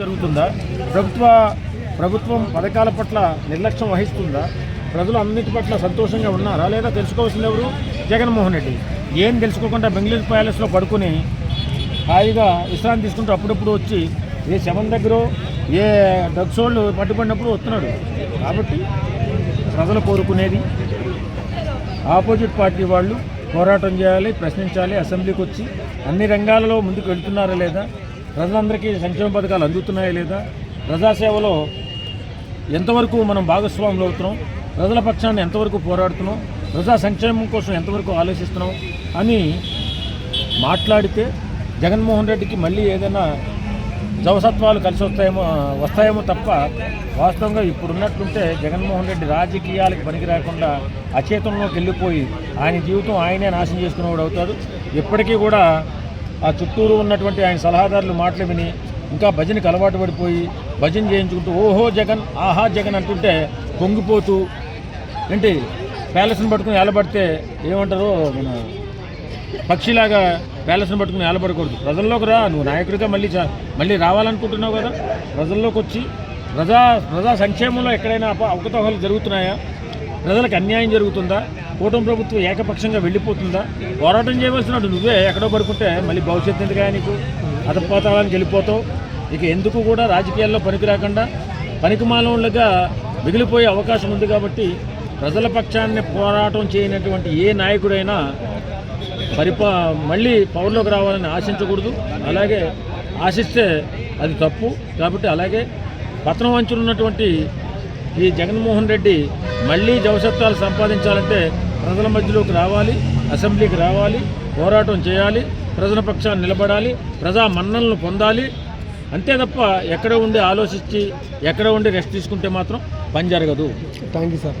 జరుగుతుందా? ప్రభుత్వ ప్రభుత్వం పథకాల పట్ల నిర్లక్ష్యం వహిస్తుందా? ప్రజలు అన్నిటి పట్ల సంతోషంగా ఉన్నారా? లేదా తెలుసుకోవాల్సింది ఎవరు? జగన్మోహన్ రెడ్డి. ఏం తెలుసుకోకుండా బెంగళూరు ప్యాలెస్లో పడుకుని హాయిగా విశ్రాంతి తీసుకుంటూ అప్పుడప్పుడు వచ్చి ఏ శవం దగ్గర ఏ డ్రగ్స్ వాళ్ళు పట్టుబడినప్పుడు వస్తున్నాడు. కాబట్టి ప్రజలు కోరుకునేది ఆపోజిట్ పార్టీ వాళ్ళు పోరాటం చేయాలి ప్రశ్నించాలి అసెంబ్లీకి వచ్చి అన్ని రంగాలలో ముందుకు వెళ్తున్నారా లేదా? ప్రజలందరికీ సంక్షేమ పథకాలు అందుతున్నాయా లేదా? ప్రజాసేవలో ఎంతవరకు మనం భాగస్వాములు అవుతున్నాం? ప్రజల పక్షాన్ని ఎంతవరకు పోరాడుతున్నాం? ప్రజా సంక్షేమం కోసం ఎంతవరకు ఆలోచిస్తున్నాం? అని మాట్లాడితే జగన్మోహన్ రెడ్డికి మళ్ళీ ఏదైనా జవసత్వాలు కలిసి వస్తాయేమో వస్తాయేమో తప్ప వాస్తవంగా ఇప్పుడున్నట్టుంటే జగన్మోహన్ రెడ్డి రాజకీయాలకు పనికి రాకుండా అచేతంలోకి వెళ్ళిపోయి ఆయన జీవితం ఆయనే నాశనం చేసుకునేవాడు అవుతాడు. ఇప్పటికీ కూడా ఆ చుట్టూరు ఉన్నటువంటి ఆయన సలహాదారులు మాటలు విని ఇంకా భజనకి అలవాటు పడిపోయి భజన చేయించుకుంటూ ఓహో జగన్ ఆహా జగన్ అంటుంటే పొంగిపోతూ ఏంటి ప్యాలెస్ని పట్టుకుని ఏలబడితే ఏమంటారు మన పక్షిలాగా ప్యాలెస్ని పట్టుకుని ఏలబడకూడదు. ప్రజల్లోకి రా నువ్వు నాయకుడిగా మళ్ళీ మళ్ళీ రావాలనుకుంటున్నావు కదా? ప్రజల్లోకి వచ్చి ప్రజా ప్రజా సంక్షేమంలో ఎక్కడైనా అవకతవకలు జరుగుతున్నాయా? ప్రజలకు అన్యాయం జరుగుతుందా? కూటమి ప్రభుత్వం ఏకపక్షంగా వెళ్ళిపోతుందా? పోరాటం చేయవలసినట్టు నువ్వే ఎక్కడో పడుకుంటే మళ్ళీ భవిష్యత్తు ఎందుకు నీకు? అధపాతాళానికి వెళ్ళిపోతావు. ఇక ఎందుకు కూడా రాజకీయాల్లో పనికి రాకుండా పనికి మానవులుగా మిగిలిపోయే అవకాశం ఉంది కాబట్టి ప్రజల పక్షాన్ని పోరాటం చేయనటువంటి ఏ నాయకుడైనా పరిపా మళ్ళీ పవర్లోకి రావాలని ఆశించకూడదు. అలాగే ఆశిస్తే అది తప్పు. కాబట్టి అలాగే పతనం అంచులున్నటువంటి ఈ జగన్మోహన్ రెడ్డి మళ్ళీ జవసత్వాలు సంపాదించాలంటే ప్రజల మధ్యలోకి రావాలి అసెంబ్లీకి రావాలి పోరాటం చేయాలి ప్రజల పక్షాన్ని నిలబడాలి ప్రజా మన్నలను పొందాలి. అంతే తప్ప ఎక్కడ ఉండి ఆలోచించి ఎక్కడ ఉండి రెస్ట్ తీసుకుంటే మాత్రం పని జరగదు. Thank you sir